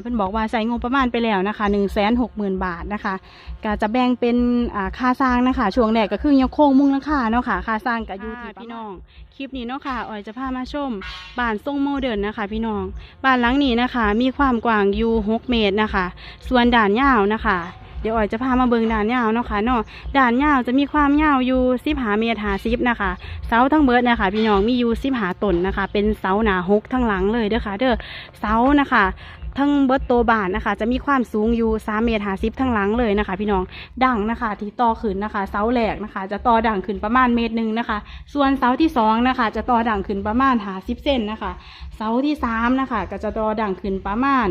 เพิ่นบอกว่าใส่งบประมาณไปแล้วนะคะ1 6 0 0 0 0บาทนะคะก็จะแบ่งเป็นอ่าค่าสร้างนะคะ ช่วงแรกก็คือยังโค้งมุงหลังคาเนาะค่ะ ค่าสร้างก็อยู่ที่พี่น้อง คลิปนี้เนาะค่ะออยจะพามาชมบ้านทรงโมเดิร์นนะคะ พี่น้อง บ้านหลังนี้นะคะ มีความกว้างอยู่6เมตรนะคะ ส่วนด่านยาวนะคะเดี๋ยวออยจะพามาเบิงด่านยาวเนาะค่ะเนาะด่านยาวจะมีความยาวอยู่สิบหาเมตรหาสิบนะคะ เสาทั้งเบิดนะคะ พี่น้องมีอยู่สิบหาต้นนะคะ เป็นเสาหนาหกทั้งหลังเลยเด้อค่ะเด้อเสานะคะ ทั้งเบิดโตวบานนะคะ จะมีความสูงอยู่3เมตรหาสิบทั้งหลังเลยนะคะ พี่น้องดังนะคะ ที่ต่อขึ้นนะคะ เสาแหลกนะคะ จะต่อดังขึ้นประมาณเมตรหนึ่งนะคะ ส่วนเสาที่สองนะคะ จะต่อดังขึ้นประมาณหาสิบเซนนะคะ เสาที่สามนะคะ ก็จะต่อดังขึ้นประมาณ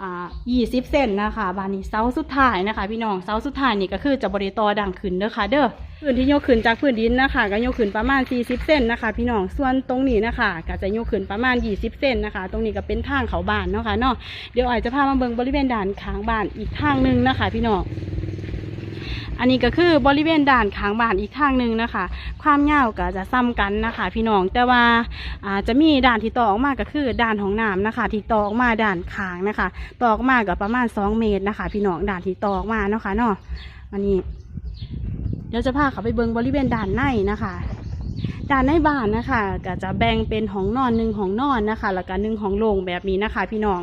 อ่ายี่สิบเซนนะคะ บานนี้เสาสุดท้ายนะคะ พี่น้องเสาสุดท้ายนี่ก็คือจะบริต่อดังขึ้นเด้อค่ะเด้อ พื้นที่ยกขึ้นจากพื้นดินนะคะก็ยกขึ้นประมาณ 40เซนนะคะ พี่น้องส่วนตรงนี้นะคะก็จะยกขึ้นประมาณ 20เซนนะคะ ตรงนี้ก็เป็นทางเขาบ้านเนาะค่ะเนาะเดี๋ยวอาจจะพามาเบิ่งบริเวณด่านข้างบ้านอีกทางหนึ่งนะคะ พี่น้องอันนี้ก็คือบริเวณด่านข้างบ้านอีกทางหนึ่งนะคะ ความยาวก็จะซ้ำกันนะคะ พี่น้องแต่ว่าอาจะมีด่านที่ต่อออกมาก็คือด่านของน้ำนะคะที่ต่อออกมาด่านข้างนะคะ ต่อออกมาก็ประมาณ 2 เมตรนะคะ พี่น้องด่านที่ต่อออกมาเนาะค่ะเนาะอันนี้ ดี๋ยวจะพาเขาไปเบิงบริเวณด่านในนะคะ ด่านในบ้านนะคะก็จะแบ่งเป็นห้องนอนหนึ่งห้องนอนนะคะ แล้วก็หนึ่งห้องโล่งแบบนี้นะคะ พี่น้อง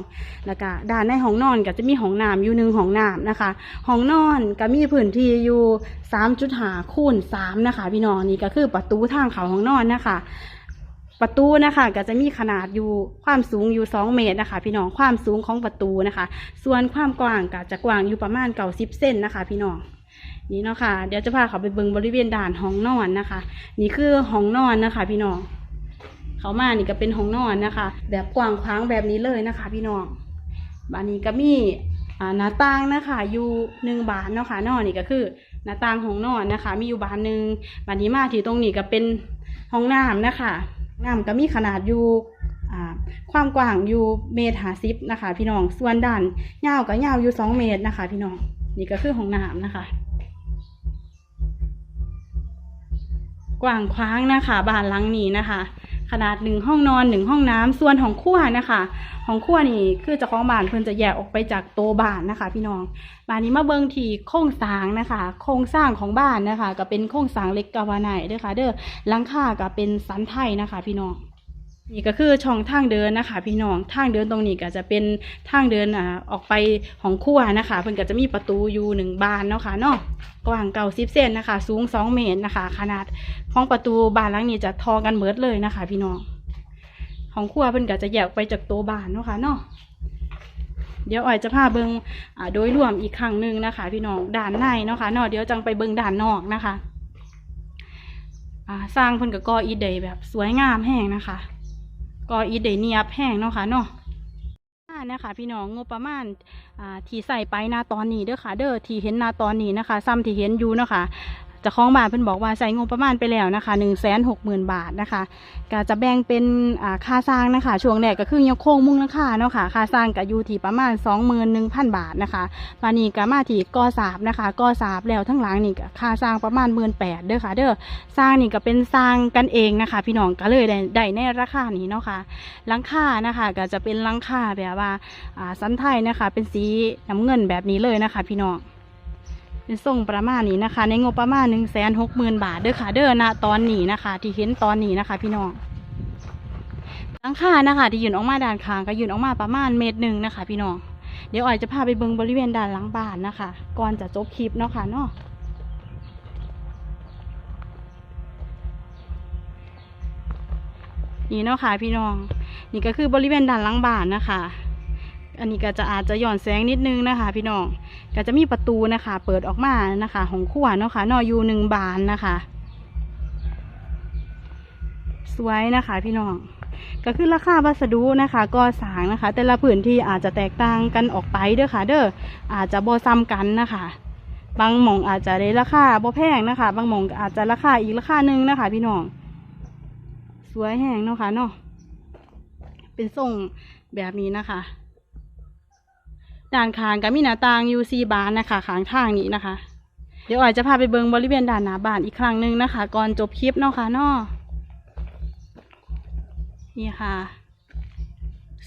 แล้วก็ด้านในห้องนอนก็จะมีห้องน้ำอยู่หนึ่งห้องน้ำนะคะ ห้องนอนก็มีพื้นที่อยู่สามจุดหาคูณสามนะคะ พี่น้องนี่ก็คือประตูทางเขาห้องนอนนะคะประตูนะคะก็จะมีขนาดอยู่ความสูงอยู่สองเมตรนะคะ พี่น้องความสูงของประตูนะคะ ส่วนความกว้างก็จะกว้างอยู่ประมาณเก้าสิบเซนนะคะ พี่น้อง นี่เนาะค่ะเดี๋ยวจะพาเขาไปเบิงบริเวณด่านห้องนอนนะคะ นี่คือห้องนอนนะคะ พี่น้องเขามานี่ก็เป็นห้องนอนนะคะ แบบกว้างขวางแบบนี้เลยนะคะ พี่น้องบานนี้ก็มีหน้าต่างนะคะ อยู่หนึ่งบานเนาะค่ะนอนนี่ก็คือหน้าต่างห้องนอนนะคะ มีอยู่บานหนึ่งบานนี้มาที่ตรงนี้ก็เป็นห้องน้ำนะคะน้ำก็มีขนาดอยู่ความกว้างอยู่เมตรหาสิบนะคะ พี่น้องส่วนด้านยาวก็ยาวอยู่สองเมตรนะคะ พี่น้องนี่ก็คือห้องน้ำนะคะ กว้างขวางนะคะบ้านหลังนี้นะคะ ขนาดหนึ่งห้องนอนหนึ่งห้องน้ำส่วนของขั้วนะคะ ของขั้วนี่คือเจ้าของบ้านเพิ่นจะแยกออกไปจากโตบ้านนะคะ พี่น้องบ้านนี้มาเบิ้งทีโครงสร้างนะคะ โครงสร้างของบ้านนะคะ ก็เป็นโครงสร้างเหล็กกาวาไนเด้อค่ะ เด้อหลังคาก็เป็นสันไทยนะคะ พี่น้อง นี่ก็คือช่องทางเดินนะคะ พี่น้องทางเดินตรงนี้ก็จะเป็นทางเดินอ่าออกไปของครัวนะคะ เพิ่นก็จะมีประตูอยู่หนึ่งบานเนาะค่ะเนาะกว้างเก้าสิบเซนนะคะ สูงสองเมตรนะคะ ขนาดของประตูบานหลังนี้จะทอกันเหมิดเลยนะคะ พี่น้อง ของครัวเพิ่นก็จะแยกไปจากตัวบานเนาะค่ะเนาะเดี๋ยวอ่อยจะพาเบิงอ่าโดยรวมอีกครั้งหนึ่งนะคะ พี่น้องด่านในเนาะค่ะเนาะเดี๋ยวจังไปเบิงด่านนอกนะคะอ่าสร้างเพิ่นก็ก่ออีเดย์แบบสวยงามแห้งนะคะ ก็อีเดเนียบแห้งเนาะค่ะเนาะอ่านะคะพี่น้องงบประมาณที่ใส่ไปนาตอนนี้เด้อค่ะ เด้อที่เห็นนาตอนนี้นะคะ ซ้ำที่เห็นอยู่เนาะค่ะ จะคล้องบานเพิ่นบอกว่าใส่งบประมาณไปแล้วนะคะหนึ่งแสนหกหมื่นบาทนะคะก็จะแบ่งเป็นค่าสร้างนะคะ ช่วงแรกก็คือยังโค้งมุงราคาเนาะค่ะ ค่าสร้างก็อยู่ที่ประมาณสองหมื่นหนึ่งพันบาทนะคะปานนี้ก็มาที่กอสาบนะคะกอสาบแล้วทั้งหลังนี่ก็ค่าสร้างประมาณหมื่นแปดเด้อค่ะเด้อสร้างนี่ก็เป็นสร้างกันเองนะคะ พี่น้องก็เลยได้ได้ในราคานี้เนาะค่ะหลังคานะคะก็จะเป็นหลังคาแบบว่าอ่าสันไทยนะคะ เป็นสีน้ำเงินแบบนี้เลยนะคะ พี่น้อง เป็นทรงประมาณนี้นะคะ ในงบประมาณหนึ่งแสนหกหมื่นบาทเด้อค่ะ เด้อนะตอนนี้นะคะ ที่เห็นตอนนี้นะคะ พี่น้องหลังคานะคะ ที่ยืนออกมาด้านข้างก็ยืนออกมาประมาณเมตรหนึ่งนะคะ พี่น้องเดี๋ยวอ่อยจะพาไปเบิงบริเวณด้านหลังบ้านนะคะ ก่อนจะจบคลิปเนาะค่ะเนาะนี่เนาะค่ะพี่น้อง นี่ก็คือบริเวณด้านหลังบ้านนะคะ อันนี้ก็จะอาจจะหย่อนแสงนิดนึงนะคะ พี่น้องก็จะมีประตูนะคะ เปิดออกมานะคะของขั้วเนาะค่ะนอยูหนึ่งบานนะคะ สวยนะคะพี่น้องก็คือราคาวัสดุนะคะก็สร้างนะคะ แต่ละพื้นที่อาจจะแตกต่างกันออกไปเด้อค่ะ เด้ออาจจะบ่ซ้ำกันนะคะ บางหม่องอาจจะได้ราคาบ่แพงนะคะ บางหม่องอาจจะราคาอีกราคาหนึ่งนะคะ พี่น้องสวยแห้งเนาะค่ะเนาะเป็นทรงแบบนี้นะคะ ด้านข้างก็มีหน้าต่างอยูซีบานนะคะข้างทางนี้นะคะ เดี๋ยวออยจะพาไปเบิงบริเวณด้านหน้าบ้านอีกครั้งหนึ่งนะคะ ก่อนจบคลิปเนาะค่ะเนาะนี่ค่ะ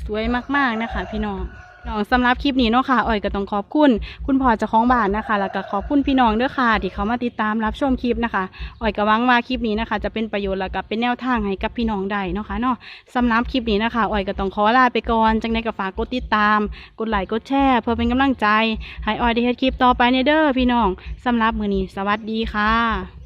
สวยมากๆนะคะ พี่น้อง น้องสำหรับคลิปนี้เนาะค่ะอ้อยก็ต้องขอบคุณ คุณพ่อเจ้าของบ้านนะคะ แล้วก็ขอบคุณพี่น้องด้วยค่ะ ที่เขามาติดตามรับชมคลิปนะคะอ้อยก็หวังว่าคลิปนี้นะคะ จะเป็นประโยชน์แล้วก็เป็นแนวทางให้กับพี่น้องได้เนาะค่ะเนาะสำหรับคลิปนี้นะคะอ้อยก็ต้องขอลาไปก่อนจังใดก็ฝากกดติดตาม กดไลค์กดแชร์เพื่อเป็นกำลังใจให้อ้อยได้เฮ็ดคลิปต่อไปในเด้อพี่น้องสำหรับมื้อนี้สวัสดีค่ะ